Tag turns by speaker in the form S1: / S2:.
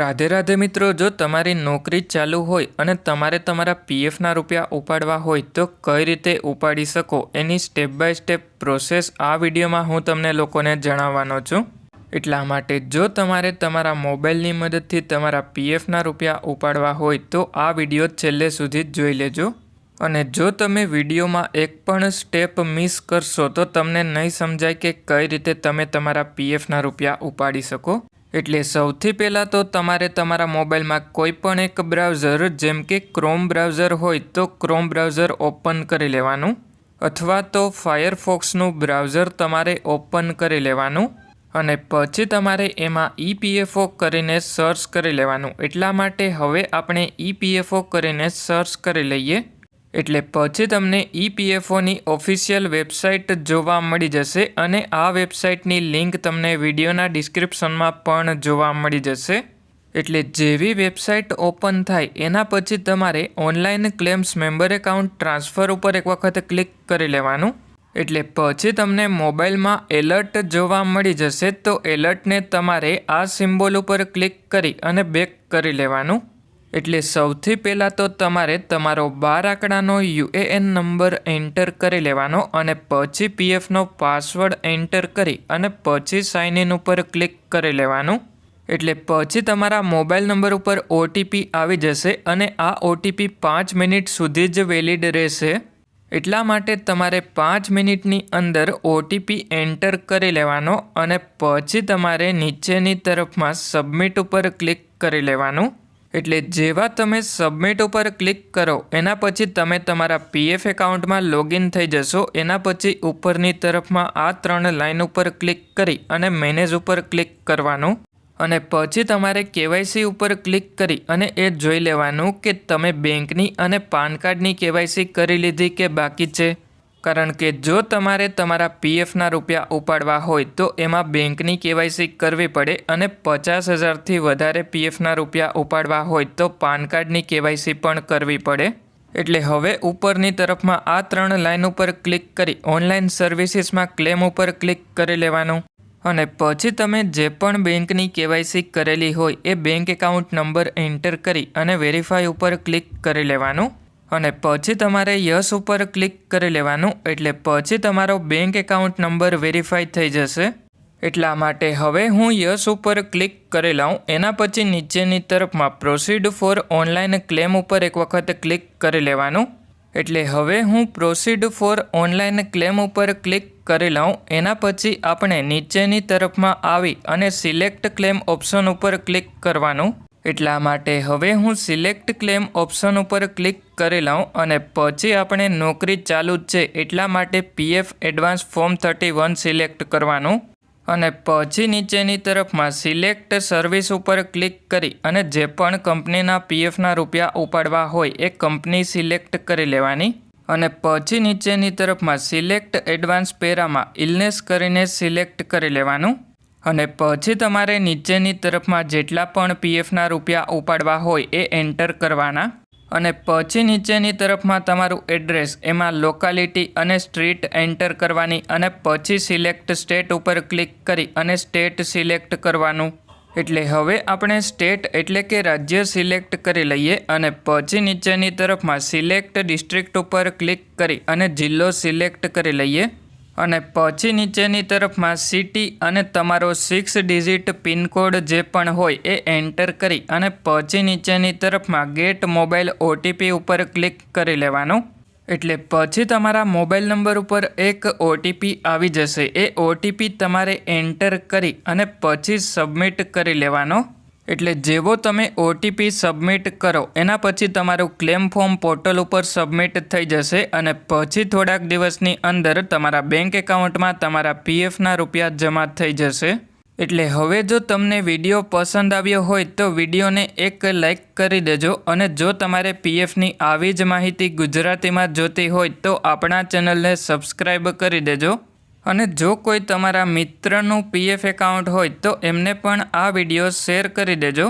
S1: રાધે રાધે મિત્રો, જો તમારી નોકરી ચાલુ હોય અને તમારે તમારા પીએફના રૂપિયા ઉપાડવા હોય, તો કઈ રીતે ઉપાડી શકો? એની સ્ટેપ બાય સ્ટેપ પ્રોસેસ આ વિડીયોમાં હું તમને લોકોને જણાવવાનો છું. એટલા માટે, જો તમારે તમારા મોબાઈલની મદદથી તમારા પીએફના રૂપિયા ઉપાડવા હોય, તો આ વીડિયો છેલ્લે સુધી જોઈ લેજો. અને જો તમે વિડીયોમાં એક પણ સ્ટેપ મિસ કરશો, તો તમને નહીં સમજાય કે કઈ રીતે તમે તમારા પીએફના રૂપિયા ઉપાડી શકો. એટલે સૌથી પહેલાં તો તમારે તમારા મોબાઈલમાં કોઈ પણ એક બ્રાઉઝર, જેમ કે ક્રોમ બ્રાઉઝર હોય, તો ક્રોમ બ્રાઉઝર ઓપન કરી લેવાનું. અથવા તો ફાયરફોક્સનું બ્રાઉઝર તમારે ઓપન કરી લેવાનું. અને પછી તમારે એમાં ઈપીએફઓ કરીને સર્ચ કરી લેવાનું. એટલા માટે હવે આપણે ઈપીએફઓ કરીને સર્ચ કરી લઈએ. એટલે પછી તમને ઈપીએફઓની ઓફિશિયલ વેબસાઇટ જોવા મળી જશે અને આ વેબસાઇટની લિંક તમને વિડીયોના ડિસ્ક્રિપ્શનમાં પણ જોવા મળી જશે. એટલે જેવી વેબસાઇટ ઓપન થાય, એના પછી તમારે online claims member account transfer ઉપર એક વખત ક્લિક કરી લેવાનું. એટલે પછી તમને મોબાઈલમાં એલર્ટ જોવા મળી જશે, તો એલર્ટને તમારે આ સિમ્બોલ ઉપર ક્લિક કરી અને બેક કરી લેવાનું. એટલે સૌથી પહેલાં તો તમારે તમારો બાર આંકડાનો યુએએન નંબર એન્ટર કરી લેવાનો અને પછી પીએફનો પાસવર્ડ એન્ટર કરી અને પછી સાઇન ઇન ઉપર ક્લિક કરી લેવાનું. એટલે પછી તમારા મોબાઈલ નંબર ઉપર ઓટીપી આવી જશે અને આ ઓટીપી પાંચ મિનિટ સુધી જ વેલિડ રહેશે. એટલા માટે તમારે પાંચ મિનિટની અંદર ઓટીપી એન્ટર કરી લેવાનો અને પછી તમારે નીચેની તરફમાં સબમિટ ઉપર ક્લિક કરી લેવાનું. એટલે જેવા તમે સબમિટ ઉપર ક્લિક કરો, એના પછી તમે તમારા પીએફ એકાઉન્ટમાં લોગિન થઈ જશો. એના પછી ઉપરની તરફમાં આ ત્રણ લાઇન ઉપર ક્લિક કરી અને મેનેજ ઉપર ક્લિક કરવાનું. અને પછી તમારે કેવાયસી ઉપર ક્લિક કરી અને એ જોઈ લેવાનું કે તમે બેંકની અને પાન કાર્ડની કેવાયસી કરી લીધી કે બાકી છે. કારણ કે જો તમારે તમારા પીએફના રૂપિયા ઉપાડવા હોય તો એમાં બેંકની કેવાયસી કરવી પડે અને પચાસ હજારથી વધારે પીએફના રૂપિયા ઉપાડવા હોય તો પાન કાર્ડની કેવાયસી પણ કરવી પડે. એટલે હવે ઉપરની તરફમાં આ ત્રણ લાઇન ઉપર ક્લિક કરી ઓનલાઈન સર્વિસીસમાં ક્લેમ ઉપર ક્લિક કરી લેવાનું. અને પછી તમે જે પણ બેંકની કેવાયસી કરેલી હોય એ બેંક એકાઉન્ટ નંબર એન્ટર કરી અને વેરીફાઈ ઉપર ક્લિક કરી લેવાનું. અને પછી તમારે યસ ઉપર ક્લિક કરી લેવાનું. એટલે પછી તમારો બેંક એકાઉન્ટ નંબર વેરીફાઈ થઈ જશે. એટલા માટે હવે હું યસ ઉપર ક્લિક કરી લઉં. એના પછી નીચેની તરફમાં પ્રોસીડ ફોર ઓનલાઈન ક્લેમ ઉપર એક વખત ક્લિક કરી લેવાનું. એટલે હવે હું પ્રોસીડ ફોર ઓનલાઈન ક્લેમ ઉપર ક્લિક કરી લઉં. એના પછી આપણે નીચેની તરફમાં આવી અને સિલેક્ટ ક્લેમ ઓપ્શન ઉપર ક્લિક કરવાનું. એટલા માટે હવે હું સિલેક્ટ ક્લેમ ઓપ્શન ઉપર ક્લિક કરી લઉં અને પછી આપણે નોકરી ચાલુ જ છે એટલા માટે PF advance form thirty one select કરવાનું. અને પછી નીચેની તરફમાં સિલેક્ટ સર્વિસ ઉપર ક્લિક કરી અને જે પણ કંપનીના પીએફના રૂપિયા ઉપાડવા હોય એ કંપની સિલેક્ટ કરી લેવાની. અને પછી નીચેની તરફમાં સિલેક્ટ એડવાન્સ પેરામાં ઇલનેસ કરીને સિલેક્ટ કરી લેવાનું. અને પછી તમારે નીચેની તરફમાં જેટલા પણ પીએફના રૂપિયા ઉપાડવા હોય એ એન્ટર કરવાના. અને પછી નીચેની તરફમાં તમારું એડ્રેસ, એમાં લોકાલિટી અને સ્ટ્રીટ એન્ટર કરવાની અને પછી સિલેક્ટ સ્ટેટ ઉપર ક્લિક કરી અને સ્ટેટ સિલેક્ટ કરવાનું. એટલે હવે આપણે સ્ટેટ એટલે કે રાજ્ય સિલેક્ટ કરી લઈએ અને પછી નીચેની તરફમાં સિલેક્ટ ડિસ્ટ્રિક્ટ ઉપર ક્લિક કરી અને જિલ્લો સિલેક્ટ કરી લઈએ. અને પછી નીચેની તરફમાં સિટી અને તમારો સિક્સ ડિજિટ પિનકોડ જે પણ હોય એ એન્ટર કરી અને પછી નીચેની તરફમાં ગેટ મોબાઈલ ઓટીપી ઉપર ક્લિક કરી લેવાનું. એટલે પછી તમારા મોબાઈલ નંબર ઉપર એક ઓટીપી આવી જશે. એ ઓટીપી તમારે એન્ટર કરી અને પછી સબમિટ કરી લેવાનો. એટલે જેવો તમે ઓટીપી સબમિટ કરો, એના પછી તમારું ક્લેમ ફોર્મ પોર્ટલ ઉપર સબમિટ થઈ જશે અને પછી થોડાક દિવસની અંદર તમારા બેંક એકાઉન્ટમાં તમારા પીએફના રૂપિયા જમા થઈ જશે. એટલે હવે જો તમને વીડિયો પસંદ આવ્યો હોય તો વિડીયોને એક લાઇક કરી દેજો અને જો તમારે પીએફની આવી જ માહિતી ગુજરાતીમાં જોતી હોય તો આપણા ચેનલને સબસ્ક્રાઈબ કરી દેજો. અને જો કોઈ તમારા મિત્રનું પીએફ એકાઉન્ટ હોય તો એમને પણ આ વીડિયો શેર કરી દેજો.